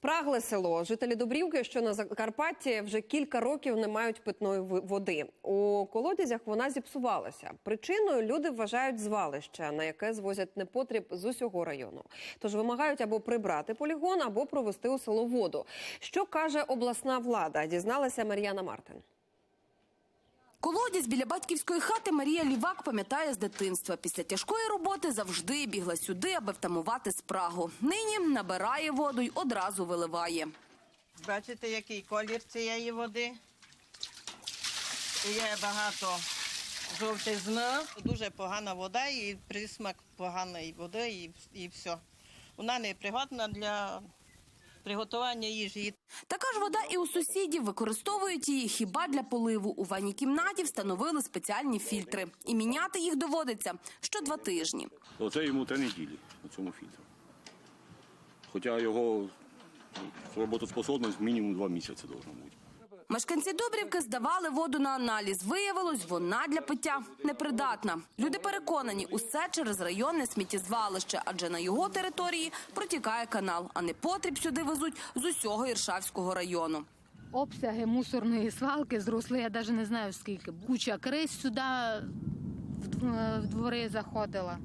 Спрагле село. Жителі Добрівки, що на Закарпатті, вже кілька років не мають питної води. У колодязях вона зіпсувалася. Причиною люди вважають звалище, на яке звозять непотріб з усього району. Тож вимагають або прибрати полігон, або провести у село воду. Що каже обласна влада? Дізналася Мар'яна Мартин. Колодязь біля батьківської хати Марія Лівак пам'ятає з дитинства. Після тяжкої роботи завжди бігла сюди, аби втамувати спрагу. Нині набирає воду й одразу виливає. Бачите, який колір цієї води. Є багато жовтизни. Дуже погана вода і присмак поганої води, і, і все. Вона не пригодна для приготування їжі. Така ж вода і у сусідів використовують її хіба для поливу. У ванній кімнаті встановили спеціальні фільтри. І міняти їх доводиться що два тижні. Оце йому три неділі у цьому фільтру. Хоча його роботоспособність мінімум два місяці має бути. Мешканці Добрівки здавали воду на аналіз. Виявилось, вона для пиття непридатна. Люди переконані, усе через районне сміттєзвалище, адже на його території протікає канал, а не потріб сюди везуть з усього Іршавського району. обсяги мусорної свалки зросли, я навіть не знаю скільки. Куча крис сюди в двори заходила.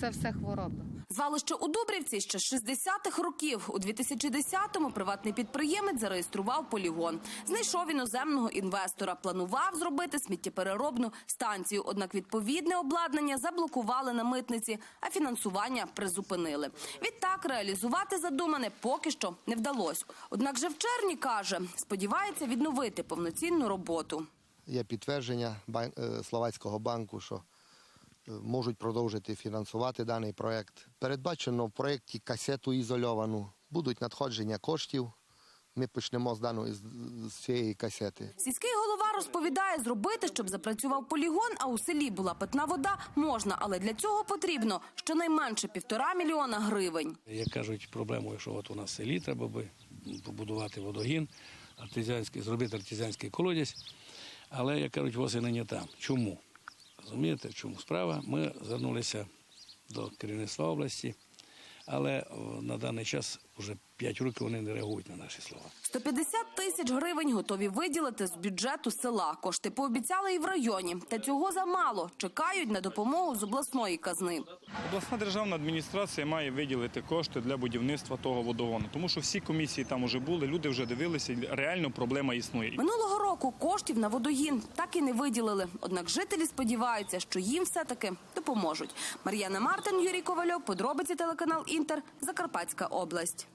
Це все хвороби. Звалище у Дубрівці ще з 60-х років. У 2010-му приватний підприємець зареєстрував полігон. Знайшов іноземного інвестора. Планував зробити сміттєпереробну станцію. Однак відповідне обладнання заблокували на митниці, а фінансування призупинили. Відтак реалізувати задумане поки що не вдалося. Однак же в червні каже, сподівається відновити повноцінну роботу. Є підтвердження е, Словацького банку, що можуть продовжити фінансувати даний проєкт. Передбачено в проєкті касету ізольовану. Будуть надходження коштів. Ми почнемо з даної з- з цієї касети. Сільський голова розповідає, зробити, щоб запрацював полігон, а у селі була питна вода, можна, але для цього потрібно щонайменше півтора мільйона гривень. Як кажуть, проблемою, що от у нас в селі треба би побудувати водогін, артезіанський, зробити артезіанський колодязь. Але, як кажуть, восени не там. Чому? Розумієте, в чому справа? Ми звернулися до керівництва області, але на даний час вже 5 років вони не реагують на наші слова. 150 тисяч гривень готові виділити з бюджету села. Кошти пообіцяли і в районі. Та цього замало. Чекають на допомогу з обласної казни. Обласна державна адміністрація має виділити кошти для будівництва того водогону, тому що всі комісії там вже були, люди вже дивилися, реально проблема існує. Минулого року коштів на водогін так і не виділили. Однак жителі сподіваються, що їм все-таки допоможуть. Мар'яна Мартин, Юрій Ковальов, подробиці телеканал Інтер, Закарпатська область.